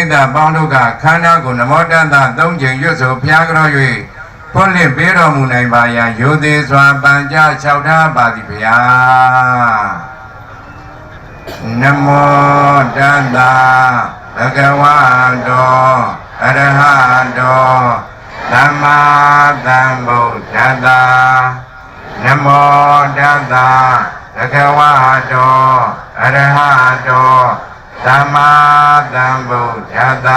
ရိသတ်ပေါင်းတို့ကခန္ဓာကိုယ်နမောတတသုံးချိန်ရွတ်ဆိုဖျားကြော၍ဖွင့်လှစ်ပေးတော်မူနိုင်ပါရန်ယိုသေးစွာပန်ကြလျှောက်ထားပါသည်ဗျာနမောတတဘဂဝတောအရဟတောသမ္မာသမ္ဗုဒ္ဓတ္တနမောတတဘဂဝတောအရဟတော သမ္မာသမ္ဗုဒ္ဓတ္တ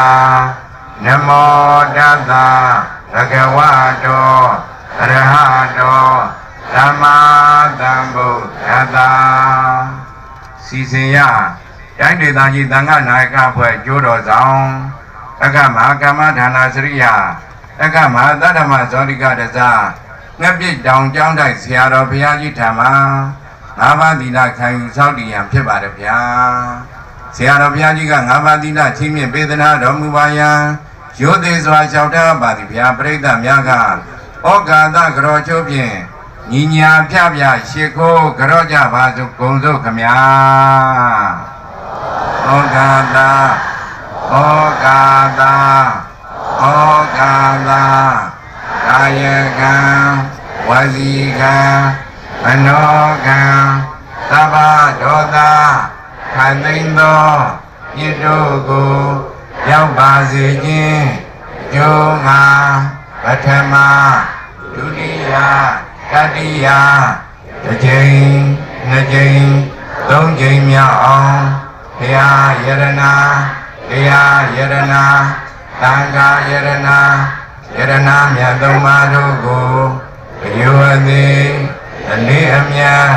နမောတတဘဂဝတောအရဟတောသမ္မာသမ္ဗုဒ္ဓတ္တစီစဉ်ရတိုင်းဒေသကြီးသံဃာနာယကဖွဲ့ကျိုးတော်ဆောင်တက္ကမဟာကမ္မဌာနစရိယတက္ကမဟာသတ္တမဇောတိကတဇငှက်ပြစ်တောင်ကျောင်းတိုက်ဆရာတော်ဘုရားကြီးထံမှာငါးပါးသီလခံယူစောင့်တည်ရန်ဖြစ်ပါတယ်ဗျာ ဆရာတော်ဘုရားကြီးကငါးပါးသီလချင်းမြင့်ပေးသနာတော်မူပါယံရိုသေစွာလျှောက်ထားပါသည်ဗျာပြိဿများကဩကာသကရောချိုးဖြင့်ညီညာပြပြရှ िख ိုးကြော့ကြပါစုဂုံစုခမညာဩကာသဩကာသဩကာသကာယကံဝစီကံမနောကံသဗ္ဗဒောသ ခန္သိန်သောညစ်တို့ကိုရောက်ပါစေခြင်းကျိုးငါပထမဒုတိယတတိယတစ်ကြိမ်နှစ်ကြိမ်သုံးကြိမ်မြောက်အောင်ဘုရားယရနာတရားယရနာသံဃာယရနာယရနာမြတ်သုံးပါးတို့ကိုဘယဝတိအလေးအမြတ်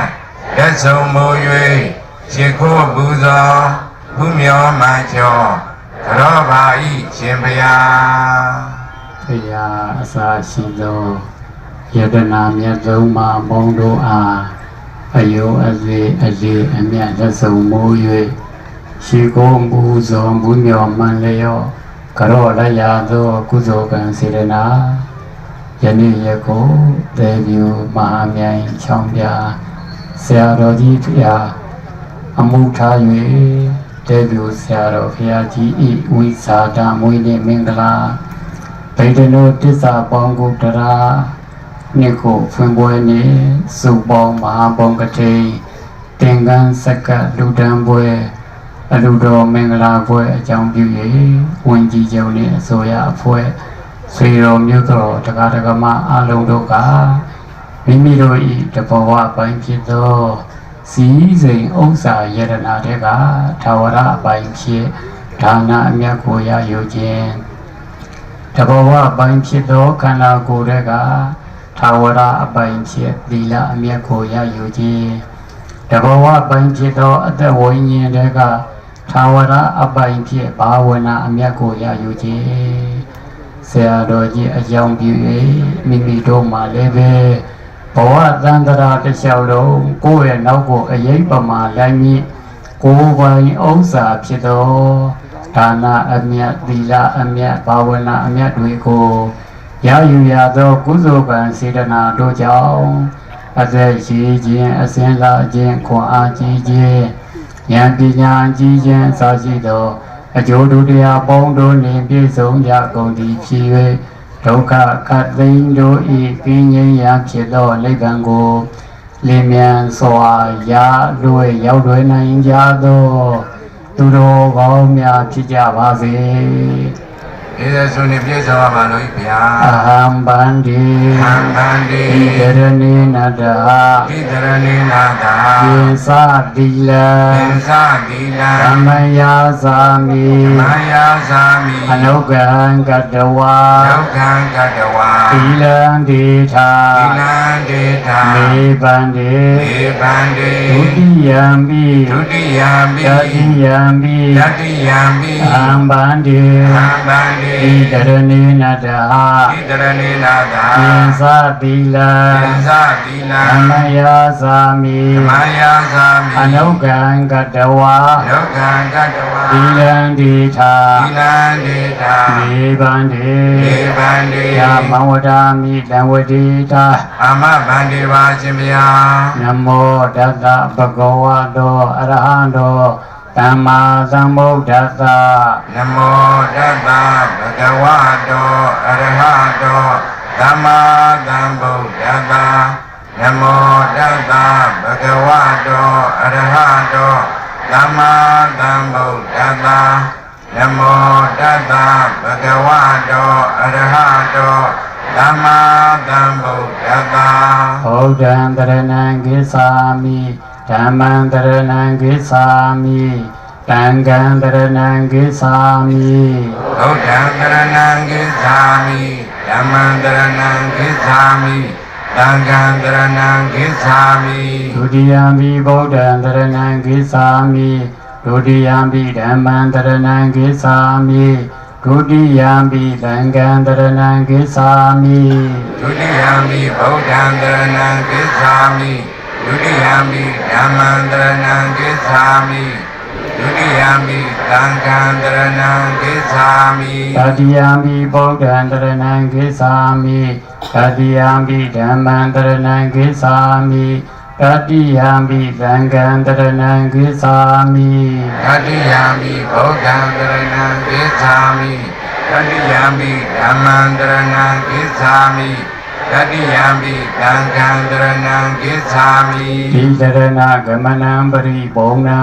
လက်ဆုံးမိုး၍ ရှ िख ိုးပူဇော်ဘုမြောမှန်ချောကြောပါဤရှင်ဘုရားဖရာအစာရှိသောယတနာမြတ်သုံးပါးပေါင်းတို့အားအယောအစေအလေးအမြတ်လက်ဆုံးမိုး၍ရှိကုံပူဇော်ဘုမြော်မှန်လျော့ကရောလရာသောကုသိုလ်ကံစေရနာယနေ့ယခုတေပြူမဟာမြိုင်ချောင်းပြဆရာတော်ကြီးဖရာ အမှုထား၍တေပြူဆရာတော်ဖရာကြီးဤဝိဇာတမွေးနေ့မင်္ဂလာဗိဒနောတစ္ဆာပေါင်းကုတရာနှစ်ကိုဖွင့်ပွဲနေစုပေါင်းမဟာပေါင်းကတိသင်္ကန်းစက္ကလူတန်းပွဲအလူတော်မင်္ဂလာပွဲအကြောင်းပြု၍ဝင်ကြီးချုပ်နှင့်အစိုးရအဖွဲ့ဆွေတော်မြို့တော်တက္ကသကမအလုံးတို့ကမိမိတို့၏တဘဝပိုင်းဖြစ်သော စီစိန်ဥစ္စာယတနာတဲ့ကသာဝရအပိုင်းဖြစ်ဒါနအမြတ်ကိုရယူခြင်းတဘောဝအပိုင်းဖြစ်သောခန္ဓာကိုယ်တဲ့ကသာဝရအပိုင်းဖြစ်သီလအမြတ်ကိုရယူခြင်းတဘောဝအပိုင်းဖြစ်သောအသက်ဝိညာဉ်တဲ့ကသာဝရအပိုင်းဖြစ်ဘာဝနာအမြတ်ကိုရယူခြင်းဆရာတော်ကြီးအကြောင်းပြု၍မိမိတို့မှလည်းပဲ ဘဝတန်တရာတစ်လျှောက်လုံးကိုယ့်ရဲ့နောက်ကိုအရေးပမာလိုက်မြင့်ကိုယ်ပိုင်ဥစ္စာဖြစ်သောဒါနအမြတ်သီလအမြတ်ဘာဝနာအမြတ်တွေကိုရယူရသောကုသိုလ်ကံစေတနာတို့ကြောင့်အသက်ရှိခြင်းအစဉ်လာခြင်းခွန်အားကြီးခြင်းဉာဏ်ပညာကြီးခြင်းအစရှိသောအကျိုးတို့တရားပေါင်းတို့နှင့်ပြည့်စုံကြကုန်သည်ဖြစ်၍ ဒုက္ခခတ်သိမ်းတို့ဤကင်းငြိမ်းရာဖြစ်သောနိဗ္ဗာန်ကိုလင်းမြန်စွာရလွယ်ရောက်လွယ်နိုင်ကြသောသူတော်ကောင်းများဖြစ်ကြပါစေ ဧသဆုနေပြည့်စုံပါလို့ဗျာအဟံဗန္တိသံဃာတိဣတရဏိနတဟဣတရဏိနာတာယေသတိလသင်္သတိလံသမယသာမိမယာသာမိအနုကဟံကတဝါဒုက္ခံကတဝါသီလံဒေထာသီလံဒေတာမေဗန္တိေဗန္တိဒုတိယံပိဒုတိယံပိတတိယံပိတတိယံပိအဟံဗန္တိသံဃာတိဣတရဏိနတဟဣတရဏိနာတာယေသတိလသင်္သတိလံသမယသာမိမယာသာမိအနုကံကတဝါဒုက္ခံကတဝါသီလံဒီထာသီလံဒေတာမေဗန္တိေဗန္တိယာမဝဒာမိတံဝတိတာအမဗန္တိပါရှင်ဗျာနမောတတ္တဗဂဝတောအရဟံတော သမ္မာသမ္ဗုဒ္ဓတ္တနမောတတ္တဗုဒ္ဓဝါတောအရဟတောသမ္မာသမ္ဗုဒ္ဓတ္တနမောတတ္တဗုဒ္ဓဝါတောအရဟတောသမ္မာသမ္ဗုဒ္ဓတ္တနမောတတ္တဗုဒ္ဓဝါတောအရဟတောသမ္မာသမ္ဗုဒ္ဓတ္တဗုဒ္ဓံတရဏံကိသာမိ ဓမ္မံတရဏံကိသာမိတံဃံတရဏံကိသာမိဗုဒ္ဓံတရဏံဂိသာမိဓမ္မံတရဏံဂိသာမိသံဃံတရဏံဂိသာမိဒုတိယံပိဗုဒ္ဓံတရဏံကိသာမိဒုတိယံပိဓမ္မံတရဏံကိသာမိဒုတိယံပိသံဃံတရဏံကိသာမိဒုတိယံမိဗုဒ္ဓံတရဏံဂိသာမိ ဒုတိယံမိဓမ္မံတရဏံဂိသာမိဒုတိယံမိသံဃံတရဏံဂိသာမိတတိယံပိဗုဒ္ဓံတရဏံကိသာမိတတိယံပိဓမ္မံတရဏံကိသာမိတတိယံပိသံဃံတရဏံကိသာမိတတိယံမိဗုဒ္ဓံတရဏံဂိသာမိတတိယံမိဓမ္မံတရဏံဂိသာမိ တတိယံမိသံဃံတရဏံဂိသာမိဒီတရဏဂမနံပရိဘုံနာ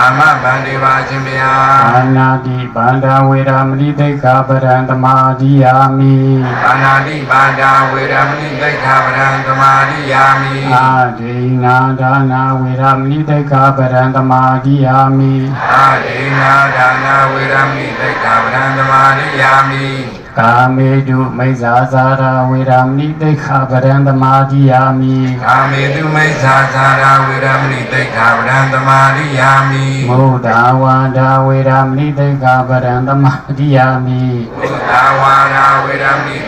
အာမဗန္ဒီပါရှင်ဗျာအာနာတိဗန္ဒဝေရမဏိတိတ်္ခပရံတမာတိယာမိပါဏာတိပါဒာဝေရမဏိတိခာပရံသမာရိယာမိအာဒိနာဒါနာဝေရမဏိတိတ်္ခပရံတမာတိယာမိအာဒေနာဒါနာဝေရမဏိတိခာပရံသမာရိယာမိ ကာမေတုမိစ္ဆာဇာရာဝေရမဏိတိတ်္ခပရံတမာတိယာမိကာမေတုမိစ္ဆာသာရာဝေရမဏိတိခာပရံသမာရိယာမိမုဒ္ဒဝါဒဝေရမဏိတိတ်္ခပရံတမာတိယာမိဘုဒ္ဓဝါရာဝေရမဏိတိခာပရံ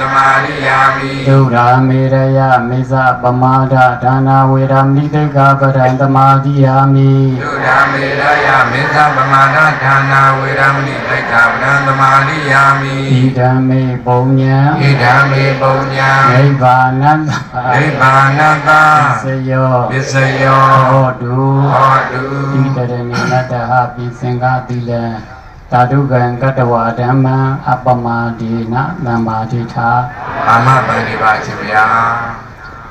သမာရိယာမိဒုရာမေရယမေဇပမာဒဒါနာဝေရမဏိတိတ်္ခပရံတမာတိယာမိဒုရမေရယမေသဗမာဒဌာနာဝေရမဏိတိခာပရံသမာရိယာမိဣဒံမေပုံညံဣဒံမေပုံညာနိဗ္ဗာနတ္တနိဗ္ဗာနတစယောပစ္စယောဟောတုဟောတုဣတရဏိနတ္တဟပိစင်္ဂတိလံ သာဓုကံကတ္တဝဓမ္မံအပမဒေနသမ္မာတိထာအာမပန္နိပါရှင်ဗျာ